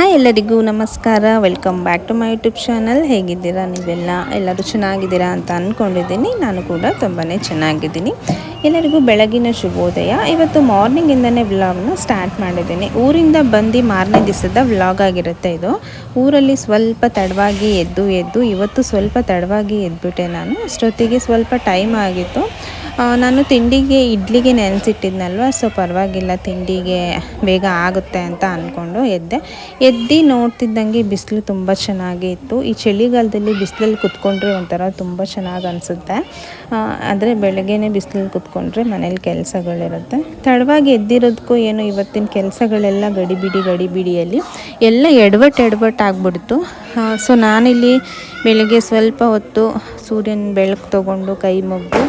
Hi ಎಲ್ಲರಿಗೂ ನಮಸ್ಕಾರ. Welcome back to my YouTube channel ಹೇಗಿದ್ದೀರಾ ನೀವೆಲ್ಲ? ಎಲ್ಲರೂ ಚೆನ್ನಾಗಿದ್ದೀರಾ ಅಂತ ಅಂದ್ಕೊಂಡಿದ್ದೀನಿ ನಾನು ಕೂಡ ತುಂಬಾ ಚೆನ್ನಾಗಿದ್ದೀನಿ. ಎಲ್ಲರಿಗೂ ಬೆಳಗಿನ ಶುಭೋದಯ. ಇವತ್ತು ಮಾರ್ನಿಂಗಿಂದನೇ ವ್ಲಾಗ್ನ ಸ್ಟಾರ್ಟ್ ಮಾಡಿದ್ದೀನಿ. ಊರಿಂದ ಬಂದು ಮಾರನೇ ದಿವಸದ ವ್ಲಾಗ್ ಆಗಿರುತ್ತೆ ಇದು. ಊರಲ್ಲಿ ಸ್ವಲ್ಪ ತಡವಾಗಿ ಎದ್ದು ಎದ್ದು, ಇವತ್ತು ಸ್ವಲ್ಪ ತಡವಾಗಿ ಎದ್ಬಿಟ್ಟೆ ನಾನು. ಅಷ್ಟೊತ್ತಿಗೆ ಸ್ವಲ್ಪ ಟೈಮ್ ಆಗಿತ್ತು. ನಾನು ತಿಂಡಿಗೆ, ಇಡ್ಲಿಗೆ ನೆನೆಸಿಟ್ಟಿದ್ನಲ್ವ ಸೊ ಪರವಾಗಿಲ್ಲ, ತಿಂಡಿಗೆ ಬೇಗ ಆಗುತ್ತೆ ಅಂತ ಅಂದ್ಕೊಂಡು ಎದ್ದೆ. ಎದ್ದು ನೋಡ್ತಿದ್ದಂಗೆ ಬಿಸಿಲು ತುಂಬ ಚೆನ್ನಾಗಿ ಇತ್ತು. ಈ ಚಳಿಗಾಲದಲ್ಲಿ ಬಿಸಿಲಲ್ಲಿ ಕುತ್ಕೊಂಡ್ರೆ ಒಂಥರ ತುಂಬ ಚೆನ್ನಾಗಿ ಅನಿಸುತ್ತೆ. ಆದರೆ ಬೆಳಗ್ಗೆನೇ ಬಿಸಿಲಲ್ಲಿ ಕುತ್ಕೊಂಡ್ರೆ ಮನೇಲಿ ಕೆಲಸಗಳಿರುತ್ತೆ. ತಡವಾಗಿ ಎದ್ದಿರೋದಕ್ಕೂ ಏನು ಇವತ್ತಿನ ಕೆಲಸಗಳೆಲ್ಲ ಗಡಿಬಿಡಿ ಗಡಿಬಿಡಿಯಲ್ಲಿ ಎಲ್ಲ ಎಡವಟ್ ಎಡವಟ್ ಆಗ್ಬಿಡ್ತು. ಸೊ ನಾನಿಲ್ಲಿ ಬೆಳಗ್ಗೆ ಸ್ವಲ್ಪ ಹೊತ್ತು ಸೂರ್ಯನ ಬೆಳಕು ತೊಗೊಂಡು ಕೈ ಮುಗ್ದು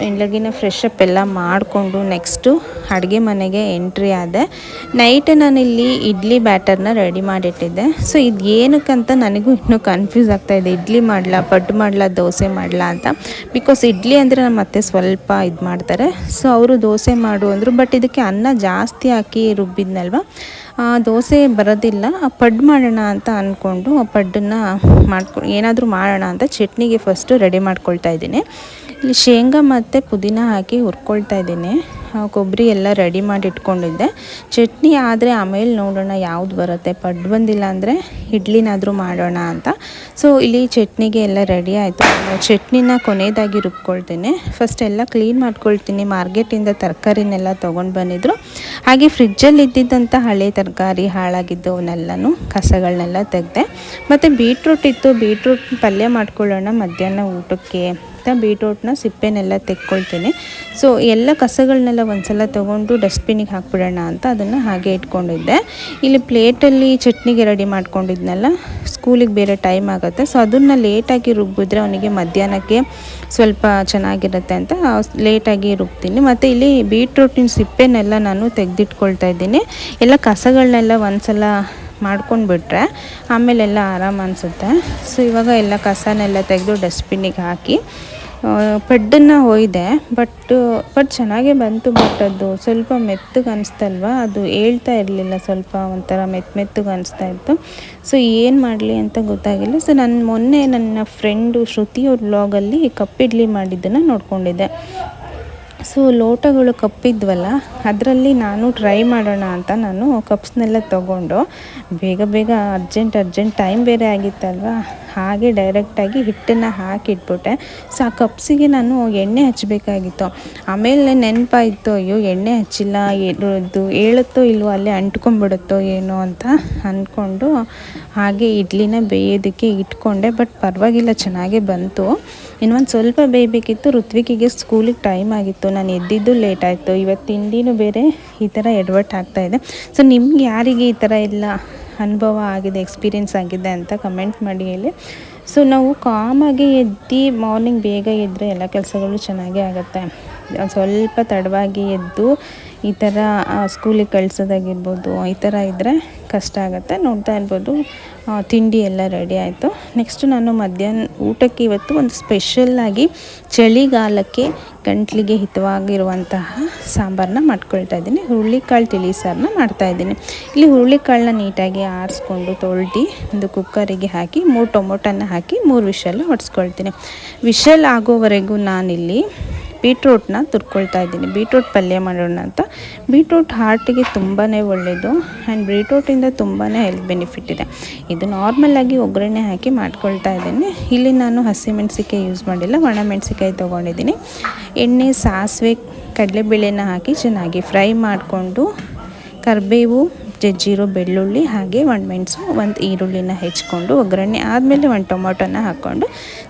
ಬೆಳಗಿನ ಫ್ರೆಶ್ ಅಪ್ ಎಲ್ಲ ಮಾಡಿಕೊಂಡು ನೆಕ್ಸ್ಟು ಅಡುಗೆ ಮನೆಗೆ ಎಂಟ್ರಿ ಆದೆ. ನೈಟ್ ನಾನಿಲ್ಲಿ ಇಡ್ಲಿ ಬ್ಯಾಟರ್ನ ರೆಡಿ ಮಾಡಿಟ್ಟಿದ್ದೆ. ಸೊ ಇದು ಏನಕ್ಕಂತ ನನಗೂ ಇನ್ನೂ ಕನ್ಫ್ಯೂಸ್ ಆಗ್ತಾಯಿದೆ ಇಡ್ಲಿ ಮಾಡಲ, ಪಡ್ಡು ಮಾಡಲ, ದೋಸೆ ಮಾಡಲ ಅಂತ. ಬಿಕಾಸ್ ಇಡ್ಲಿ ಅಂದರೆ ನಮ್ಮ ಅತ್ತೆ ಸ್ವಲ್ಪ ಇದು ಮಾಡ್ತಾರೆ. ಸೊ ಅವರು ದೋಸೆ ಮಾಡು ಅಂದರು. ಬಟ್ ಇದಕ್ಕೆ ಅನ್ನ ಜಾಸ್ತಿ ಹಾಕಿ ರುಬ್ಬಿದ್ನಲ್ವ? ದೋಸೆ ಬರೋದಿಲ್ಲ. ಪಡ್ಡು ಮಾಡೋಣ ಅಂತ ಅಂದ್ಕೊಂಡು ಆ ಪಡ್ಡನ್ನು ಮಾಡ್ಕೊ, ಏನಾದರೂ ಮಾಡೋಣ ಅಂತ ಚಟ್ನಿಗೆ ಫಸ್ಟು ರೆಡಿ ಮಾಡ್ಕೊಳ್ತಾ ಇದ್ದೀನಿ. ಇಲ್ಲಿ ಶೇಂಗಾ ಮತ್ತು ಪುದೀನ ಹಾಕಿ ಹುರ್ಕೊಳ್ತಾ ಇದ್ದೀನಿ. ಕೊಬ್ಬರಿ ಎಲ್ಲ ರೆಡಿ ಮಾಡಿ ಇಟ್ಕೊಂಡಿದ್ದೆ. ಚಟ್ನಿ ಆದರೆ ಆಮೇಲೆ ನೋಡೋಣ ಯಾವ್ದು ಬರುತ್ತೆ. ಪಡ್ ಬಂದಿಲ್ಲ ಅಂದರೆ ಇಡ್ಲಿನಾದರೂ ಮಾಡೋಣ ಅಂತ. ಸೊ ಇಲ್ಲಿ ಚಟ್ನಿಗೆ ಎಲ್ಲ ರೆಡಿ ಆಯಿತು. ಚಟ್ನಿನ ಕೊನೆಯದಾಗಿ ರುಬ್ಕೊಳ್ತೀನಿ. ಫಸ್ಟ್ ಎಲ್ಲ ಕ್ಲೀನ್ ಮಾಡ್ಕೊಳ್ತೀನಿ. ಮಾರ್ಕೆಟಿಂದ ತರಕಾರಿನೆಲ್ಲ ತೊಗೊಂಡು ಬಂದಿದ್ರು. ಹಾಗೆ ಫ್ರಿಜ್ಜಲ್ಲಿ ಇದ್ದಿದ್ದಂಥ ಹಳೆ ತರಕಾರಿ, ಹಾಳಾಗಿದ್ದವನ್ನೆಲ್ಲನೂ ಕಸಗಳನ್ನೆಲ್ಲ ತೆಗೆದೆ. ಮತ್ತು ಬೀಟ್ರೂಟ್ ಇತ್ತು. ಬೀಟ್ರೂಟ್ ಪಲ್ಯ ಮಾಡ್ಕೊಳ್ಳೋಣ ಮಧ್ಯಾಹ್ನ ಊಟಕ್ಕೆ. ಅಂತ ಬೀಟ್ರೂಟ್ನ ಸಿಪ್ಪೆನೆಲ್ಲ ತೆಕ್ಕೊಳ್ತೀನಿ. ಸೊ ಎಲ್ಲ ಕಸಗಳನ್ನೆಲ್ಲ ಒಂದ್ಸಲ ತೊಗೊಂಡು ಡಸ್ಟ್ಬಿನಿಗೆ ಹಾಕ್ಬಿಡೋಣ ಅಂತ ಅದನ್ನು ಹಾಗೆ ಇಟ್ಕೊಂಡಿದ್ದೆ. ಇಲ್ಲಿ ಪ್ಲೇಟಲ್ಲಿ ಚಟ್ನಿಗೆ ರೆಡಿ ಮಾಡ್ಕೊಂಡಿದ್ನಲ್ಲ, ಸ್ಕೂಲಿಗೆ ಬೇರೆ ಟೈಮ್ ಆಗುತ್ತೆ. ಸೊ ಅದನ್ನು ಲೇಟಾಗಿ ರುಬ್ಬಿದ್ರೆ ಅವನಿಗೆ ಮಧ್ಯಾಹ್ನಕ್ಕೆ ಸ್ವಲ್ಪ ಚೆನ್ನಾಗಿರುತ್ತೆ ಅಂತ ಲೇಟಾಗಿ ರುಬ್ತೀನಿ. ಮತ್ತು ಇಲ್ಲಿ ಬೀಟ್ರೂಟಿನ ಸಿಪ್ಪೆನೆಲ್ಲ ನಾನು ತೆಗೆದಿಟ್ಕೊಳ್ತಾ ಇದ್ದೀನಿ. ಎಲ್ಲ ಕಸಗಳನ್ನೆಲ್ಲ ಒಂದ್ಸಲ ಮಾಡ್ಕೊಂಡು ಬಿಟ್ರೆ ಆಮೇಲೆಲ್ಲ ಆರಾಮ ಅನಿಸುತ್ತೆ. ಸೊ ಇವಾಗ ಎಲ್ಲ ಕಸನೆಲ್ಲ ತೆಗೆದು ಡಸ್ಟ್ಬಿನ್ನಿಗೆ ಹಾಕಿ ಪಡ್ಡನ್ನು ಒಯ್ದೆ ಬಟ್ ಬಟ್ ಚೆನ್ನಾಗೇ ಬಂತು ಬಟ್ ಅದು ಸ್ವಲ್ಪ ಮೆತ್ತಗೆ ಅನಿಸ್ತಲ್ವ? ಅದು ಹೇಳ್ತಾ ಇರಲಿಲ್ಲ ಸ್ವಲ್ಪ ಒಂಥರ ಮೆತ್ ಮೆತ್ತಗೆ ಅನಿಸ್ತಾ ಇತ್ತು. ಸೊ ಏನು ಮಾಡಲಿ ಅಂತ ಗೊತ್ತಾಗಿಲ್ಲ. ಸೊ ನಾನು ಮೊನ್ನೆ ನನ್ನ ಫ್ರೆಂಡು ಶ್ರುತಿ ಅವ್ರ ಬ್ಲಾಗಲ್ಲಿ ಕಪ್ಪಿಡ್ಲಿ ಮಾಡಿದ್ದನ್ನು ನೋಡ್ಕೊಂಡಿದ್ದೆ. ಸೊ ಲೋಟಗಳು ಕಪ್ಪಿದ್ವಲ್ಲ, ಅದರಲ್ಲಿ ನಾನು ಟ್ರೈ ಮಾಡೋಣ ಅಂತ ನಾನು ಕಪ್ಸ್ನೆಲ್ಲ ತೊಗೊಂಡು, ಬೇಗ ಬೇಗ ಅರ್ಜೆಂಟ್ ಅರ್ಜೆಂಟ್ ಟೈಮ್ ಬೇರೆ ಆಗಿತ್ತಲ್ವ? ಹಾಗೆ ಡೈರೆಕ್ಟಾಗಿ ಹಿಟ್ಟನ್ನು ಹಾಕಿಟ್ಬಿಟ್ಟೆ. ಸೊ ಆ ಕಪ್ಸಿಗೆ ನಾನು ಎಣ್ಣೆ ಹಚ್ಚಬೇಕಾಗಿತ್ತು ಆಮೇಲೆ ನೆನಪಾಯಿತು, ಅಯ್ಯೋ, ಎಣ್ಣೆ ಹಚ್ಚಿಲ್ಲ ಇದು ಹೇಳುತ್ತೋ ಇಲ್ವೋ, ಅಲ್ಲೇ ಅಂಟ್ಕೊಂಡ್ಬಿಡುತ್ತೋ ಏನೋ ಅಂತ ಅಂದ್ಕೊಂಡು ಹಾಗೆ ಇಡ್ಲಿನ ಬೇಯೋದಕ್ಕೆ ಇಟ್ಕೊಂಡೆ ಬಟ್ ಪರವಾಗಿಲ್ಲ, ಚೆನ್ನಾಗೇ ಬಂತು. ಇನ್ನೊಂದು ಸ್ವಲ್ಪ ಬೇಯಬೇಕಿತ್ತು. ಋತ್ವಿಕಿಗೆ ಸ್ಕೂಲಿಗೆ ಟೈಮ್ ಆಗಿತ್ತು. ನಾನು ಎದ್ದಿದ್ದು ಲೇಟ್ ಆಯಿತು. ಇವತ್ತು ತಿಂಡಿನೂ ಬೇರೆ, ಈ ಥರ ಆಗ್ತಾ ಆಗ್ತಾಯಿದೆ ಸೊ ನಿಮ್ಗೆ ಯಾರಿಗೆ ಈ ಥರ ಎಲ್ಲ ಅನುಭವ ಆಗಿದೆ ಎಕ್ಸ್ಪೀರಿಯೆನ್ಸ್ ಆಗಿದೆ ಅಂತ ಕಮೆಂಟ್ ಮಾಡಿ ಹೇಳಿ. ಸೊ ನಾವು ಕಾಮಾಗಿ ಎದ್ದು ಮಾರ್ನಿಂಗ್ ಬೇಗ ಎದ್ದರೆ ಎಲ್ಲ ಕೆಲಸಗಳು ಚೆನ್ನಾಗೇ ಆಗುತ್ತೆ. ಸ್ವಲ್ಪ ತಡವಾಗಿ ಎದ್ದು ಈ ಥರ ಸ್ಕೂಲಿಗೆ ಕಳಿಸೋದಾಗಿರ್ಬೋದು, ಈ ಥರ ಇದ್ದರೆ ಕಷ್ಟ ಆಗುತ್ತೆ, ನೋಡ್ತಾ ಇರ್ಬೋದು. ತಿಂಡಿ ಎಲ್ಲ ರೆಡಿ ಆಯಿತು. ನೆಕ್ಸ್ಟ್ ನಾನು ಮಧ್ಯಾಹ್ನ ಊಟಕ್ಕೆ ಇವತ್ತು ಒಂದು ಸ್ಪೆಷಲ್ಲಾಗಿ ಚಳಿಗಾಲಕ್ಕೆ ಗಂಟ್ಲಿಗೆ ಹಿತವಾಗಿರುವಂತಹ ಸಾಂಬಾರನ್ನ ಮಾಡ್ಕೊಳ್ತಾ ಇದ್ದೀನಿ. ಹುರುಳಿಕಾಳು ತಿಳಿ ಸಾರನ್ನ ಮಾಡ್ತಾಯಿದ್ದೀನಿ ಇಲ್ಲಿ ಹುರುಳಿಕಾಳನ್ನ ನೀಟಾಗಿ ಆರಿಸ್ಕೊಂಡು ತೊಳ್ದು ಒಂದು ಕುಕ್ಕರಿಗೆ ಹಾಕಿ, ಮೂರು ಟೊಮೊಟೊನ ಹಾಕಿ ಮೂರು ವಿಷಲ್ ಹೊಡೆಸ್ಕೊಳ್ತೀನಿ ವಿಷಲ್ ಆಗೋವರೆಗೂ ನಾನಿಲ್ಲಿ ಬೀಟ್ರೂಟ್ನ ತುರ್ಕೊಳ್ತಾ ಇದ್ದೀನಿ. ಬೀಟ್ರೂಟ್ ಪಲ್ಯ ಮಾಡೋಣ ಅಂತ. ಬೀಟ್ರೂಟ್ ಹಾರ್ಟಿಗೆ ತುಂಬಾ ಒಳ್ಳೆಯದು ಆ್ಯಂಡ್ ಬೀಟ್ರೂಟಿಂದ ತುಂಬಾ ಹೆಲ್ತ್ ಬೆನಿಫಿಟ್ ಇದೆ. ಇದು ನಾರ್ಮಲಾಗಿ ಒಗ್ಗರಣೆ ಹಾಕಿ ಮಾಡ್ಕೊಳ್ತಾ ಇದ್ದೀನಿ. ಇಲ್ಲಿ ನಾನು ಹಸಿಮೆಣಸಿಕಾಯಿ ಯೂಸ್ ಮಾಡಿಲ್ಲ. ಒಣಮೆಣಸಿಕಾಯಿ ತೊಗೊಂಡಿದ್ದೀನಿ. ಎಣ್ಣೆ, ಸಾಸಿವೆ, ಕಡಲೆಬೇಳೆನ ಹಾಕಿ ಚೆನ್ನಾಗಿ ಫ್ರೈ ಮಾಡಿಕೊಂಡು ಕರಿಬೇವು ಜಜ್ಜಿರೋ ಬೆಳ್ಳುಳ್ಳಿ ಹಾಗೆ ಒಂದು ಮೆಣಸು ಒಂದು ಈರುಳ್ಳಿನ ಹೆಚ್ಕೊಂಡು ಒಗ್ಗರಣೆ ಆದಮೇಲೆ ಒಂದು ಟೊಮೊಟೊನ ಹಾಕ್ಕೊಂಡು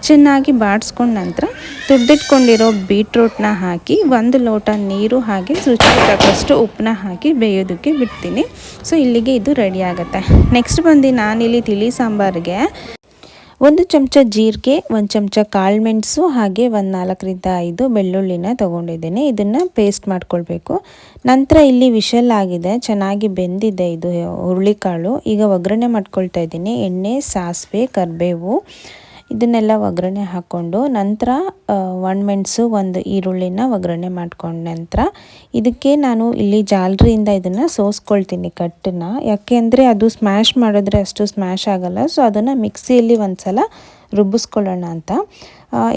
ಚೆನ್ನಾಗಿ ಬಾಡಿಸ್ಕೊಂಡು ನಂತರ ತುರ್ದಿಟ್ಕೊಂಡಿರೋ ಬೀಟ್ರೂಟ್ನ ಹಾಕಿ ಒಂದು ಲೋಟ ನೀರು ಹಾಗೆ ರುಚಿಗೆ ತಕ್ಕಷ್ಟು ಉಪ್ಪನ್ನ ಹಾಕಿ ಬೇಯೋದಕ್ಕೆ ಬಿಡ್ತೀನಿ. ಸೊ ಇಲ್ಲಿಗೆ ಇದು ರೆಡಿ ಆಗುತ್ತೆ. ನೆಕ್ಸ್ಟ್ ಬಂದು ನಾನಿಲ್ಲಿ ತಿಳಿ ಸಾಂಬಾರಿಗೆ ಒಂದು ಚಮಚ ಜೀರಿಗೆ, ಒಂದು ಚಮಚ ಕಾಳುಮೆಣಸು ಹಾಗೆ ಒಂದು ನಾಲ್ಕರಿಂದ ಐದು ಬೆಳ್ಳುಳ್ಳಿನ ತೊಗೊಂಡಿದ್ದೀನಿ. ಇದನ್ನು ಪೇಸ್ಟ್ ಮಾಡ್ಕೊಳ್ಬೇಕು. ನಂತರ ಇಲ್ಲಿ ವಿಷಲ್ ಆಗಿದೆ, ಚೆನ್ನಾಗಿ ಬೆಂದಿದೆ ಇದು ಹುರುಳಿಕಾಳು. ಈಗ ಒಗ್ಗರಣೆ ಮಾಡ್ಕೊಳ್ತಾ ಇದ್ದೀನಿ. ಎಣ್ಣೆ, ಸಾಸಿವೆ, ಕರಿಬೇವು ಇದನ್ನೆಲ್ಲ ಒಗ್ಗರಣೆ ಹಾಕ್ಕೊಂಡು ನಂತರ ಒಣಮೆಣಸು ಒಂದು ಈರುಳ್ಳಿನ ಒಗ್ಗರಣೆ ಮಾಡ್ಕೊಂಡ ನಂತರ ಇದಕ್ಕೆ ನಾನು ಇಲ್ಲಿ ಜಾಲರಿಯಿಂದ ಇದನ್ನು ಸೋಸ್ಕೊಳ್ತೀನಿ ಕಟ್ಟನ್ನು. ಯಾಕೆ ಅದು ಸ್ಮ್ಯಾಶ್ ಮಾಡಿದ್ರೆ ಅಷ್ಟು ಸ್ಮ್ಯಾಶ್ ಆಗಲ್ಲ. ಸೊ ಅದನ್ನು ಮಿಕ್ಸಿಯಲ್ಲಿ ಒಂದು ಸಲ ರುಬ್ಬಿಸ್ಕೊಳ್ಳೋಣ ಅಂತ.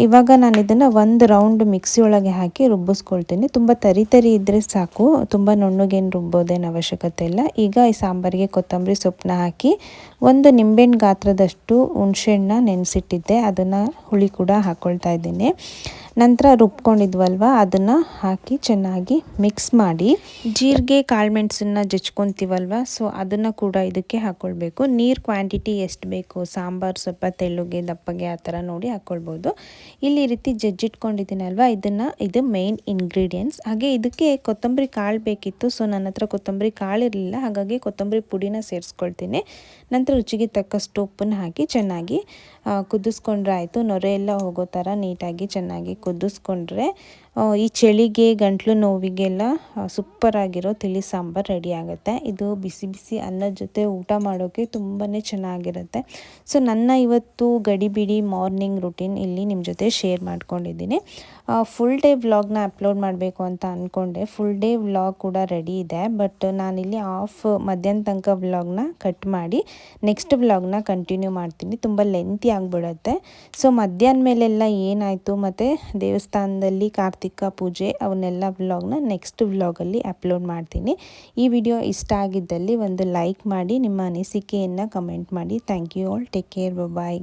ಇವಾಗ ನಾನು ಇದನ್ನು ಒಂದು ರೌಂಡ್ ಮಿಕ್ಸಿ ಒಳಗೆ ಹಾಕಿ ರುಬ್ಬಿಸ್ಕೊಳ್ತೀನಿ. ತುಂಬ ತರಿ ತರಿ ಇದ್ದರೆ ಸಾಕು. ತುಂಬ ನುಣ್ಣಗೇನು ರುಬ್ಬೋದೇನು ಅವಶ್ಯಕತೆ ಇಲ್ಲ. ಈಗ ಈ ಸಾಂಬಾರಿಗೆ ಕೊತ್ತಂಬರಿ ಸೊಪ್ಪನ್ನ ಹಾಕಿ ಒಂದು ನಿಂಬೆಹಣ್ಣು ಗಾತ್ರದಷ್ಟು ಹುಣಸೆಹಣ್ಣ ನೆನೆಸಿಟ್ಟಿದ್ದೆ. ಅದನ್ನು ಹುಳಿ ಕೂಡ ಹಾಕ್ಕೊಳ್ತಾ ಇದ್ದೀನಿ. ನಂತರ ರುಬ್ಕೊಂಡಿದ್ವಲ್ವ? ಅದನ್ನು ಹಾಕಿ ಚೆನ್ನಾಗಿ ಮಿಕ್ಸ್ ಮಾಡಿ. ಜೀರಿಗೆ ಕಾಳುಮೆಣಸನ್ನ ಜಚ್ಕೊತೀವಲ್ವ ಸೊ ಅದನ್ನು ಕೂಡ ಇದಕ್ಕೆ ಹಾಕ್ಕೊಳ್ಬೇಕು ನೀರು ಕ್ವಾಂಟಿಟಿ ಎಷ್ಟು ಬೇಕು? ಸಾಂಬಾರು ಸ್ವಲ್ಪ ತೆಳ್ಳುಗೆ, ದಪ್ಪಗೆ ಆ ಥರ ನೋಡಿ ಹಾಕ್ಕೊಳ್ಬೋದು ಇಲ್ಲಿ ಈ ರೀತಿ ಜಜ್ಜಿಟ್ಕೊಂಡಿದ್ದೀನಲ್ವ? ಇದನ್ನು, ಇದು ಮೇನ್ ಇಂಗ್ರೀಡಿಯೆಂಟ್ಸ್ ಹಾಗೆ ಇದಕ್ಕೆ ಕೊತ್ತಂಬರಿ ಕಾಳು ಬೇಕಿತ್ತು. ಸೊ ನನ್ನ ಹತ್ರ ಕೊತ್ತಂಬರಿ ಕಾಳು ಇರಲಿಲ್ಲ. ಹಾಗಾಗಿ ಕೊತ್ತಂಬರಿ ಪುಡಿನ ಸೇರಿಸ್ಕೊಳ್ತೀನಿ. ನಂತರ ರುಚಿಗೆ ತಕ್ಕಷ್ಟು ಉಪ್ಪನ್ನು ಹಾಕಿ ಚೆನ್ನಾಗಿ ಕುದಿಸ್ಕೊಂಡ್ರೆ ಆಯಿತು. ನೊರೆ ಎಲ್ಲ ಹೋಗೋ ಥರ ನೀಟಾಗಿ ಚೆನ್ನಾಗಿ ಕುದಿಸ್ಕೊಂಡ್ರೆ ಈ ಚಳಿಗೆ, ಗಂಟ್ಲು ನೋವಿಗೆಲ್ಲ ಸೂಪರಾಗಿರೋ ತಿಳಿ ಸಾಂಬಾರು ರೆಡಿ ಆಗುತ್ತೆ. ಇದು ಬಿಸಿ ಬಿಸಿ ಅನ್ನದ ಜೊತೆ ಊಟ ಮಾಡೋಕ್ಕೆ ತುಂಬಾ ಚೆನ್ನಾಗಿರುತ್ತೆ. ಸೊ ನನ್ನ ಇವತ್ತು ಗಡಿಬಿಡಿ ಮಾರ್ನಿಂಗ್ ರುಟೀನ್ ಇಲ್ಲಿ ನಿಮ್ಮ ಜೊತೆ ಶೇರ್ ಮಾಡ್ಕೊಂಡಿದ್ದೀನಿ. ಫುಲ್ ಡೇ ವ್ಲಾಗ್ನ ಅಪ್ಲೋಡ್ ಮಾಡಬೇಕು ಅಂತ ಅಂದ್ಕೊಂಡೆ ಫುಲ್ ಡೇ ವ್ಲಾಗ್ ಕೂಡ ರೆಡಿ ಇದೆ. ಬಟ್ ನಾನಿಲ್ಲಿ ಆಫ್ ಮಧ್ಯಾಹ್ನ ತನಕ ವ್ಲಾಗ್ನ ಕಟ್ ಮಾಡಿ ನೆಕ್ಸ್ಟ್ ವ್ಲಾಗ್ನ ಕಂಟಿನ್ಯೂ ಮಾಡ್ತೀನಿ. ತುಂಬ ಲೆಂತಿ ಆಗಿಬಿಡುತ್ತೆ. ಸೊ ಮಧ್ಯಾಹ್ನ ಮೇಲೆಲ್ಲ ಏನಾಯಿತು ಮತ್ತು ದೇವಸ್ಥಾನದಲ್ಲಿ ಕಾರ್ತಿಕ್ ಪೂಜೆ, ಅವನ್ನೆಲ್ಲ ವ್ಲಾಗ್ನ ನೆಕ್ಸ್ಟ್ ವ್ಲಾಗಲ್ಲಿ ಅಪ್ಲೋಡ್ ಮಾಡ್ತೀನಿ. ಈ ವಿಡಿಯೋ ಇಷ್ಟ ಆಗಿದ್ದಲ್ಲಿ ಒಂದು ಲೈಕ್ ಮಾಡಿ, ನಿಮ್ಮ ಅನಿಸಿಕೆಯನ್ನು ಕಮೆಂಟ್ ಮಾಡಿ. Thank you all take care bye